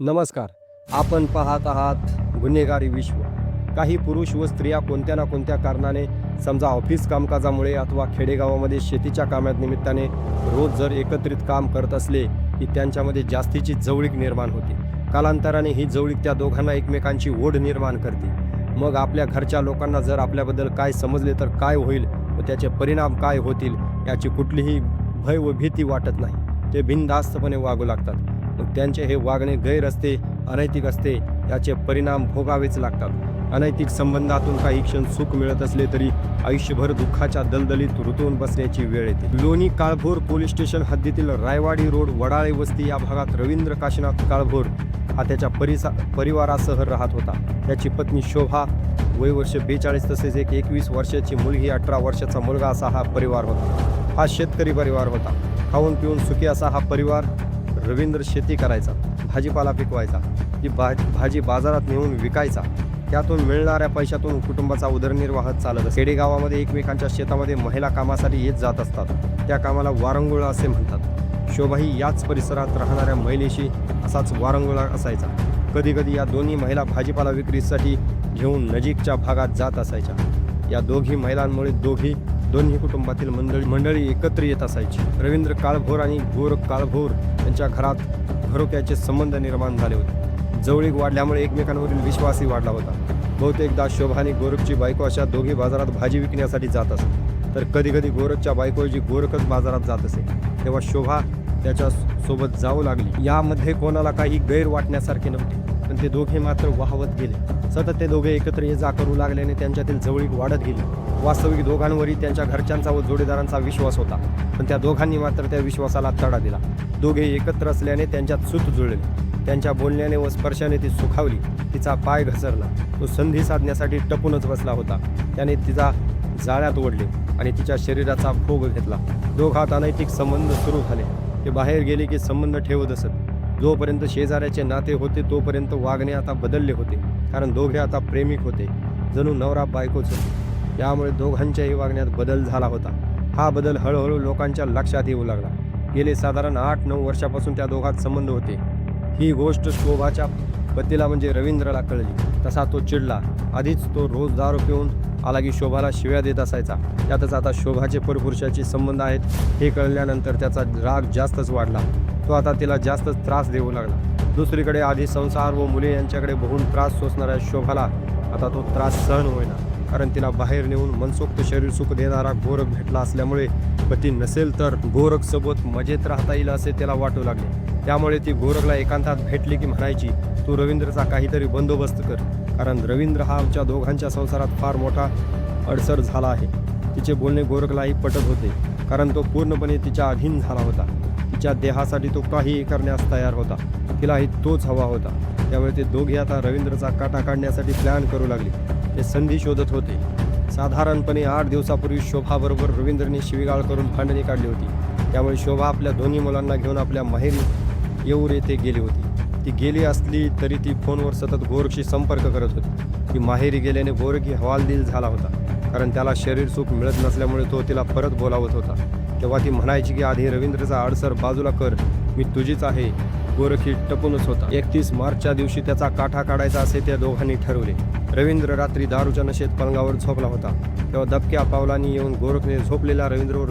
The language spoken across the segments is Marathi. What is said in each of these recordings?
नमस्कार. आपण पाहत आहात गुन्हेगारी विश्व. काही पुरुष व स्त्रिया कोणत्या ना कोणत्या कारणाने समजा ऑफिस कामकाजामुळे अथवा खेडेगावामध्ये शेतीच्या कामात निमित्ताने रोज जर एकत्रित काम करत असले की त्यांच्यामध्ये जास्तीची जवळीक निर्माण होते. कालांतराने ही जवळीक त्या दोघांना एकमेकांची ओढ निर्माण करते. मग आपल्या घरच्या लोकांना जर आपल्याबद्दल काय समजले तर काय होईल व त्याचे परिणाम काय होतील याची कुठलीही भय व भीती वाटत नाही. ते बिनधास्तपणे वागू लागतात. त्यांचे हे वागणे गैर असते अनैतिक असते याचे परिणाम भोगावेच लागतात. अनैतिक संबंधातून काही क्षण सुख मिळत असले तरी आयुष्यभर दुःखाच्या दलदलीत ऋतून बसण्याची वेळ येते. लोणी काळभोर पोलीस स्टेशन हद्दीतील रायवाडी रोड वडाळे वस्ती या भागात रवींद्र काशीनाथ काळभोर हा त्याच्या परिसा परिवारासह राहत होता. त्याची पत्नी शोभा वय वर्ष बेचाळीस तसेच एक एकवीस वर्षाची मुलगी अठरा वर्षाचा मुलगा असा हा परिवार होता. हा शेतकरी परिवार होता. खाऊन पिऊन सुखी असा हा परिवार रवींद्र शेती करायचा भाजीपाला पिकवायचा ती भा भाजी बाजारात नेऊन विकायचा त्यातून मिळणाऱ्या पैशातून कुटुंबाचा उदरनिर्वाह चालत असे खेडेगावामध्ये एकमेकांच्या शेतामध्ये महिला कामासाठी येत जात असतात. त्या कामाला वारंगुळा असे म्हणतात. शोभाही याच परिसरात राहणाऱ्या महिलेशी असाच वारंगुळा असायचा. कधीकधी या दोन्ही महिला भाजीपाला विक्रीसाठी घेऊन नजीकच्या भागात जात असायच्या. या दोघी महिलांमुळे दोघी दोन्ही कुटुंबातील मंडळी मंडळी एकत्र येत असायची. रवींद्र काळभोर आणि गोरख काळभोर यांच्या घरात घरोक्याचे संबंध निर्माण झाले होते. जवळीक वाढल्यामुळे एकमेकांवरील विश्वासही वाढला होता. बहुतेकदा शोभा आणि गोरखची बायको अशा दोघी बाजारात भाजी विकण्यासाठी जात असत तर कधी कधी गोरखच्या बायकोऐवजी गोरखच बाजारात जात असे. तेव्हा शोभा त्याच्या सोबत जाऊ लागली. यामध्ये कोणाला काही गैर वाटण्यासारखे नव्हते. पण ते दोघे मात्र वाहवत गेले. सतत ते दोघे एकत्र ये जा करू लागल्याने त्यांच्यातील जवळीक वाढत गेली. वास्तविक दोघांवरही त्यांच्या घरच्यांचा व जोडीदारांचा विश्वास होता. पण त्या दोघांनी मात्र त्या विश्वासाला तडा दिला. दोघे एकत्र असल्याने त्यांच्यात सूत जुळले. त्यांच्या बोलण्याने व स्पर्शाने ती सुखावली. तिचा पाय घसरला. तो संधी साधण्यासाठी टपूनच बसला होता. त्याने तिचा जाळ्यात ओढले आणि तिच्या शरीराचा भोग घेतला. दोघात अनैतिक संबंध सुरू झाले. ते बाहेर गेले की संबंध ठेवत असत. जोपर्यंत शेजाऱ्याचे नाते होते तोपर्यंत वागणे आता बदलले होते. कारण दोघे आता प्रेमिक होते. जणू नवरा बायकोच होते. यामुळे दोघांच्याही वागण्यात बदल झाला होता. हा बदल हळूहळू लोकांच्या लक्षात येऊ लागला. गेले साधारण आठ नऊ वर्षापासून त्या दोघात संबंध होते. ही गोष्ट शोभाच्या पतीला म्हणजे रवींद्रला कळली. तसा तो चिडला. आधीच तो रोज दारू पिऊन आला की शोभाला शिव्या देत असायचा. त्यातच आता शोभाचे परपुरुषाचे संबंध आहेत हे कळल्यानंतर त्याचा राग जास्तच वाढला. तो आता तिला जास्तच त्रास देऊ लागला. दुसरीकडे आधी संसार व मुले यांच्याकडे बघून त्रास सोसणाऱ्या शोभाला आता तो त्रास सहन होईना. कारण तिला बाहेर नेऊन मनसोक्त शरीर सुख देणारा गोरख भेटला असल्यामुळे पती नसेल तर गोरख सोबत मजेत राहता येईल असे त्याला वाटू लागले. त्यामुळे ती गोरखला एकांतात भेटली की म्हणायची तू रवींद्रचा काहीतरी बंदोबस्त कर कारण रवींद्र हा आमच्या दोघांच्या संसारात फार मोठा अडसर झाला आहे. तिचे बोलणे गोरखलाही पटत होते कारण तो पूर्णपणे तिच्या अधीन झाला होता. तिच्या देहासाठी तो काहीही करण्यास तयार होता. तिलाही तोच हवा होता. त्यामुळे ते दोघे आता रवींद्रचा काटा काढण्यासाठी प्लॅन करू लागले. ते संधी शोधत होते. साधारणपणे आठ दिवसापूर्वी शोभाबरोबर रवींद्रने शिवीगाळ करून भांडणी काढली होती. त्यामुळे शोभा आपल्या दोन्ही मुलांना घेऊन आपल्या माहेरी येऊर येथे गेली होती. ती गेली असली तरी ती फोनवर सतत गोरखशी संपर्क करत होती. ती माहेरी गेल्याने गोरखी हवालदिल झाला होता. कारण त्याला शरीर सुख मिळत नसल्यामुळे तो तिला परत बोलावत होता. तेव्हा ती म्हणायची की आधी रवींद्रचा अडसर बाजूला कर मी तुझीच आहे. गोरखी टपूनच होता. एकतीस मार्चच्या दिवशी त्याचा काठा काढायचा असे त्या दोघांनी ठरवले. रवींद्र रात्री दारूच्या नशेत पलंगावर झोपला होता. तेव्हा दबक्या पावलांनी येऊन गोरखने झोपलेल्या रवींद्रवर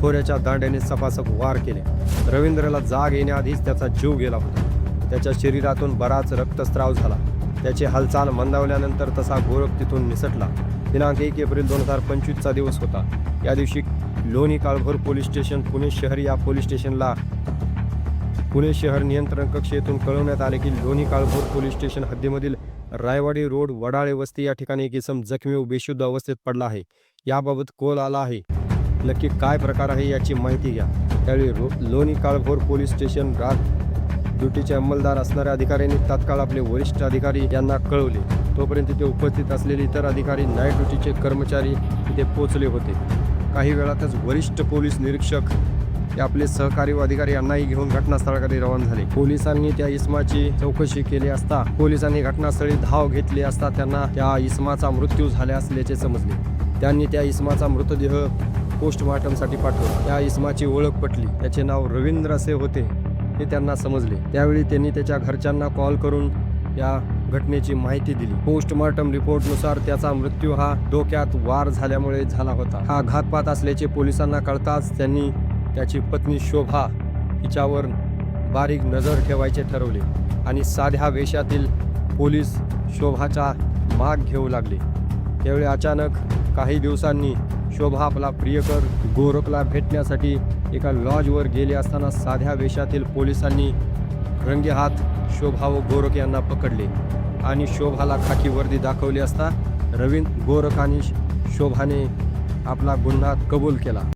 खोऱ्याच्या दांड्याने सपासप वार केले. रवींद्रला जाग येण्याआधीच त्याचा जीव गेला होता. त्याच्या शरीरातून बराच रक्तस्राव झाला. त्याची हालचाल मंदावल्यानंतर तसा गोरख तिथून निसटला. दिनांक एक एप्रिल दोन हजार पंचवीसचा दिवस होता. या दिवशी लोणी काळभोर पोलीस स्टेशन पुणे शहर या पोलीस स्टेशनला. पुणे शहर नियंत्रण कक्ष येथून कळवण्यात आले की लोणी काळभोर पोलीस स्टेशन हद्दीमधील रायवाडी रोड वडाळे वस्ती या ठिकाणी एक इसम जखमी व बेशुद्ध अवस्थेत पडला आहे. याबाबत कोल आला आहे. नक्की काय प्रकार आहे याची माहिती घ्या. त्यावेळी रो लोणी काळभोर पोलीस स्टेशन रात ड्युटीचे अंमलदार असणाऱ्या अधिकाऱ्यांनी तात्काळ आपले वरिष्ठ अधिकारी यांना कळवले. तोपर्यंत तिथे उपस्थित असलेले इतर अधिकारी नाईट ड्युटीचे कर्मचारी तिथे पोचले होते. काही वेळातच वरिष्ठ पोलीस निरीक्षक हे आपले सहकारी व अधिकारी यांनाही घेऊन घटनास्थळाकडे रवाना झाले. पोलिसांनी त्या इस्माची चौकशी केली असता पोलिसांनी घटनास्थळी धाव घेतली असता त्यांना त्या इस्माचा मृत्यू झाला असल्याचे समजले. त्यांनी त्या इस्माचा मृतदेह पोस्टमार्टमसाठी पाठवला. त्या इस्माची ओळख पटली. त्याचे नाव रवींद्र असे होते हे त्यांना समजले. त्यावेळी त्यांनी त्याच्या घरच्यांना कॉल करून या घटनेची माहिती दिली. पोस्टमॉर्टम रिपोर्टनुसार त्याचा मृत्यू हा डोक्यात वार झाल्यामुळे झाला होता. हा घातपात असल्याचे पोलिसांना कळताच त्यांनी त्याची पत्नी शोभा हिच्यावर बारीक नजर ठेवायचे ठरवले आणि साध्या वेशातील पोलीस शोभाचा माग घेऊ लागले. त्यावेळी अचानक काही दिवसांनी शोभा आपला प्रियकर गोरखला भेटण्यासाठी एका लॉजवर गेले असताना साध्या वेशातील पोलिसांनी रंगेहात शोभा व गोरख यांना पकडले. आणि शोभाला खाकी वर्दी दाखवली असता रवींद्र गोरख आणि शोभाने आपला गुन्हा कबूल केला.